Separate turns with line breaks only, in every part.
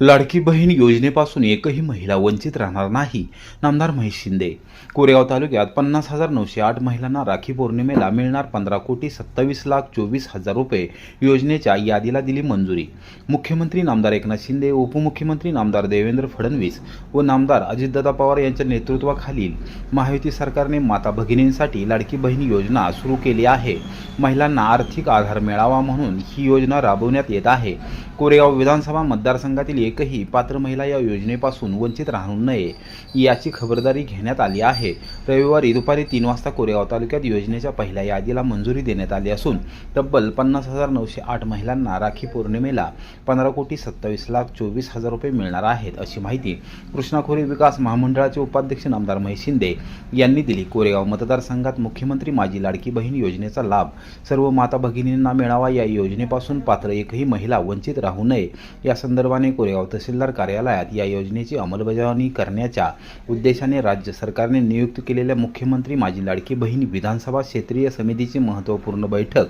लाडकी बहीण योजनेपासून एकही महिला वंचित राहणार नाही नामदार महेश शिंदे. कोरेगाव तालुक्यात पन्नास हजार नऊशे आठ महिलांना राखी पौर्णिमेला मिळणार पंधरा कोटी सत्तावीस लाख चोवीस हजार रुपये योजनेच्या यादीला दिली मंजुरी. मुख्यमंत्री नामदार एकनाथ शिंदे उपमुख्यमंत्री नामदार देवेंद्र फडणवीस व नामदार अजितदादा पवार यांच्या नेतृत्वाखालील महायुती सरकारने माता भगिनींसाठी लाडकी बहीण योजना सुरू केली आहे. महिलांना आर्थिक आधार मिळावा म्हणून ही योजना राबवण्यात येत आहे. कोरेगाव विधानसभा मतदारसंघातील एकही पात्र महिला या योजनेपासून वंचित राहू नये याची खबरदारी घेण्यात आली आहे. रविवारी दुपारी तीन वाजता कोरेगाव तालुक्यात योजनेच्या पहिल्या यादीला मंजुरी देण्यात आली असून तब्बल पन्नास हजार नऊशे आठ महिलांना राखी पौर्णिमेला पंधरा कोटी सत्तावीस लाख चोवीस हजार रुपये मिळणार आहेत अशी माहिती कृष्णाखोरी विकास महामंडळाचे उपाध्यक्ष नामदार महेश शिंदे यांनी दिली. कोरेगाव मतदारसंघात मुख्यमंत्री माझी लाडकी बहीण योजनेचा लाभ सर्व माता भगिनींना मिळावा या योजनेपासून पात्र एकही महिला वंचित राहू नये या संदर्भाने कोरेगाव तहसीलदार कार्यालयात या योजनेची अंमलबजावणी करण्याच्या उद्देशाने राज्य सरकारने नियुक्त केलेल्या मुख्यमंत्री माझी लाडकी बहीण विधानसभा क्षेत्रीय समितीची महत्त्वपूर्ण बैठक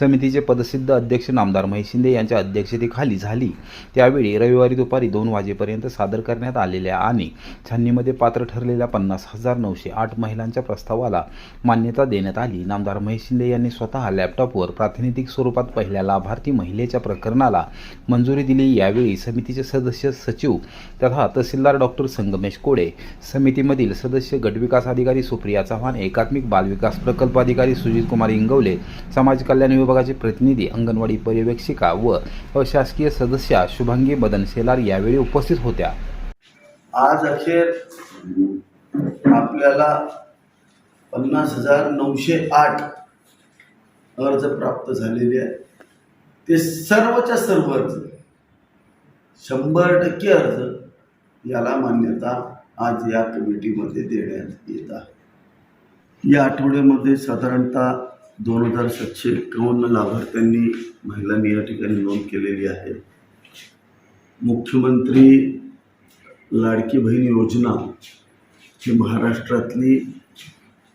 समितीचे पदसिद्ध अध्यक्ष नामदार महेश शिंदे यांच्या अध्यक्षतेखाली झाली. त्यावेळी रविवारी दुपारी दोन वाजेपर्यंत सादर करण्यात आलेल्या आणि छाननीमध्ये पात्र ठरलेल्या पन्नास हजार नऊशे आठ महिलांच्या प्रस्तावाला मान्यता देण्यात आली. नामदार महेश शिंदे यांनी स्वतः लॅपटॉपवर प्रातिनिधिक स्वरूपात पहिल्या लाभार्थी महिलेच्या प्रकरणाला मंजुरी दिली. यावेळी समितीचे सदस्य सचिव तथा तहसीलदार डॉक्टर संगमेश कोडे. समितीमधील सदस्य गटविकास अधिकारी सुप्रिया चव्हाण एकात्मिक बालविकास प्रकल्प अधिकारी सुजित कुमार इंगवले समाज कल्याण विभागाचे प्रतिनिधी अंगणवाडी पर्यवेक्षिका व अशासकीय सदस्या शुभांगी बदन शेलार यावेळी उपस्थित होत्या.
आज अखेर आपल्याला पन्नास हजार नऊशे आठ अर्ज प्राप्त झालेले आहे ते सर्वच्या सर्व अर्ज शंभर टक्के अर्ज याला मान्यता आज या कमिटीमध्ये देण्यात येत आहे. या आठवड्यामध्ये साधारणतः दोन हजार सातशे एकावन्न लाभार्थ्यांनी महिलांनी या ठिकाणी नोंद केलेली आहे. मुख्यमंत्री लाडकी बहीण योजना ही महाराष्ट्रातली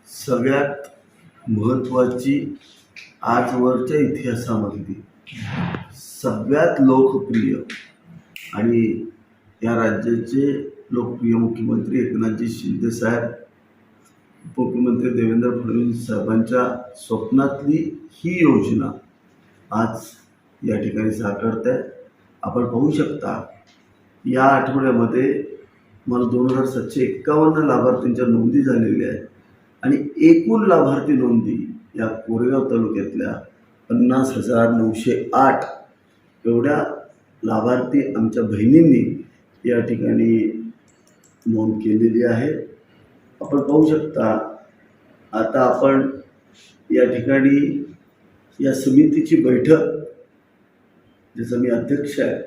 सगळ्यात महत्त्वाची आजवरच्या इतिहासामधली सगळ्यात लोकप्रिय आणि या राज्याचे लोकप्रिय मुख्यमंत्री एकनाथजी शिंदे साहेब उपमुख्यमंत्री देवेंद्र फडणवीस साहेबांच्या स्वप्नातली ही योजना आज या ठिकाणी साकारत आहे आपण पाहू शकता या आठवड्यामध्ये मला दोन हजार सातशे एक्कावन्न लाभार्थींच्या नोंदी झालेल्या आहेत आणि एकूण लाभार्थी नोंदी या कोरेगाव तालुक्यातल्या पन्नास हजार नऊशे आठ एवढ्या लाभार्थी आमच्या बहिणींनी या ठिकाणी नोंद केलेली आहे. आपण पाहू शकता आता आपण या ठिकाणी या समितीची बैठक ज्याचा मी अध्यक्ष आहे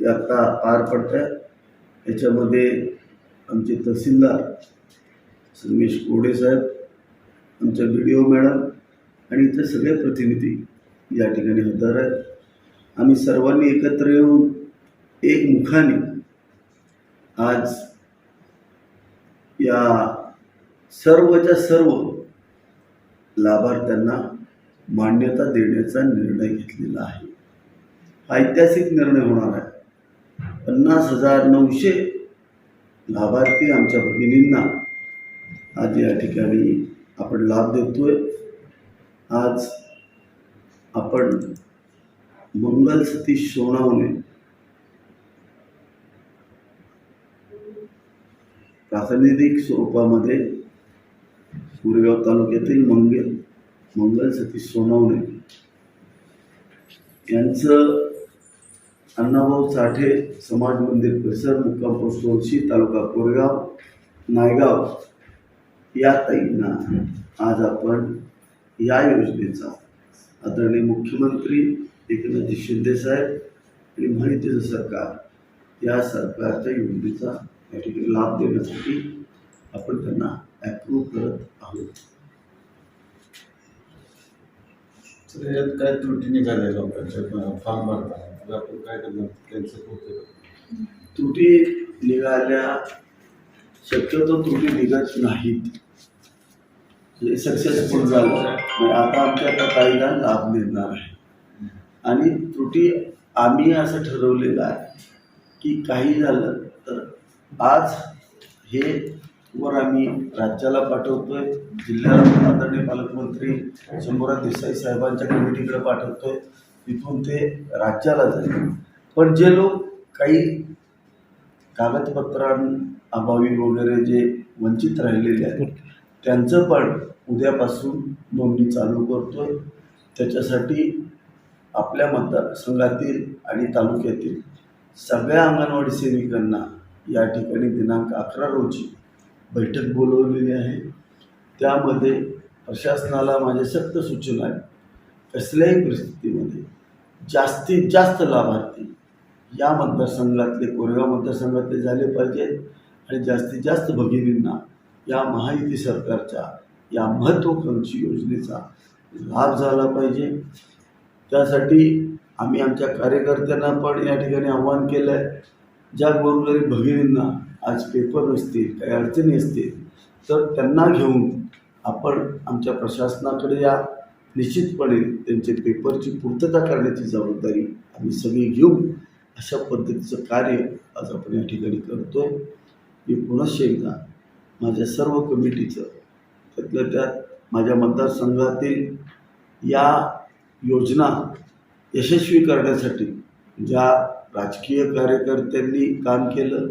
ती आत्ता पार पडत आहे याच्यामध्ये आमचे तहसीलदार संगमेश कोडे साहेब आमच्या बी डी ओ मॅडम आणि इतर सगळे प्रतिनिधी या ठिकाणी हजर आहेत. आम्ही सर्वांनी एकत्र येऊन एक मुखाने आज या सर्वच्या सर्व लाभार्थ्यांना मान्यता देण्याचा निर्णय घेतलेला आहे. ऐतिहासिक निर्णय होणार आहे. पन्नास हजार नऊशे लाभार्थी आमच्या भगिनींना आज या ठिकाणी आपण लाभ देतोय. आज आपण मंगल सतीश सोनावणे. प्रातिनिधिक स्वरूपामध्ये कुरेगाव तालुक्यातील मंगल मंगल सतीश सोनावणे. यांचं अण्णाभाऊ साठे समाज मंदिर परिसर मुक्काम पोस्ट तालुका कोरेगाव नायगाव या ताईंना आज आपण या योजनेचा आदरणीय मुख्यमंत्री एकनाथजी शिंदे साहेब आणि माहितीचं सरकार या सरकारच्या योजनेचा या ठिकाणी लाभ देण्यासाठी आपण त्यांना ॲप्रूव्ह करत आहोत.
यात काय त्रुटी निघाल्या लोकांच्या फॉर्म भरताना आपण काय करणार? त्यांचं होतं
त्रुटी निघाल्या शक्यतो त्रुटी निघत नाहीत. सक्सेसफुल झालं. मग आता आमच्या आता ताईला लाभ मिळणार आहे आणि त्रुटी आम्ही असं ठरवलेलं आहे की काही झालं तर आज हे वर आम्ही राज्याला पाठवतोय जिल्ह्याला आदरणीय पालकमंत्री शंभूराज देसाई साहेबांच्या कमिटीकडे पाठवतोय तिथून ते राज्याला जाईल. पण जे लोक काही कागदपत्रांअभावी वगैरे जे वंचित राहिलेले आहेत त्यांचं पण उद्यापासून नोंदणी चालू करतोय. त्याच्यासाठी आपल्या मतदारसंघातील आणि तालुक्यातील सगळ्या अंगणवाडी सेविकांना या ठिकाणी दिनांक अकरा रोजी बैठक बोलवलेली आहे. त्यामध्ये प्रशासनाला माझ्या सक्त सूचना आहे कसल्याही परिस्थितीमध्ये जास्तीत जास्त लाभार्थी या मतदारसंघातले कोरेगाव मतदारसंघातले झाले पाहिजेत आणि जास्तीत जास्त भगिनींना या महायुती सरकारच्या या महत्त्वाकांक्षी योजनेचा लाभ झाला पाहिजे. त्यासाठी आम्ही आमच्या कार्यकर्त्यांना पण या ठिकाणी आव्हान केलं आहे ज्या गोरगरीब भगिनींना आज पेपर नसतील काही अडचणी असतील तर त्यांना घेऊन आपण आमच्या प्रशासनाकडे या. निश्चितपणे त्यांचे पेपरची पूर्तता करण्याची जबाबदारी आम्ही सगळी घेऊ अशा पद्धतीचं कार्य आज आपण या ठिकाणी करतो आहे मी पुनश्च एकदा माझ्या सर्व कमिटीचं त्यातल्या त्यात माझ्या मतदारसंघातील या योजना यशस्वी करण्यासाठी ज्या राजकीय कार्यकर्त्यांनी काम केलं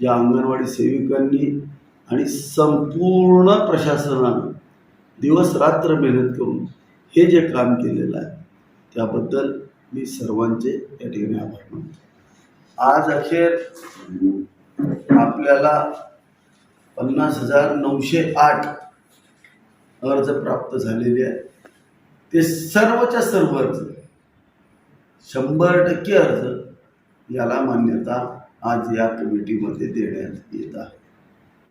ज्या अंगणवाडी सेविकांनी आणि संपूर्ण प्रशासनानं दिवस रात्र मेहनत करून हे जे काम केलेलं आहे त्याबद्दल मी सर्वांचे या ठिकाणी आभार मानतो. आज अखेर आपल्याला पन्नास हजार नऊशे आठ अर्ज प्राप्त झालेले आहेत. ते सर्वच्या सर्व अर्ज शंभर टक्के अर्ज याला मान्यता आज या कमिटीमध्ये देण्यात येत आहे.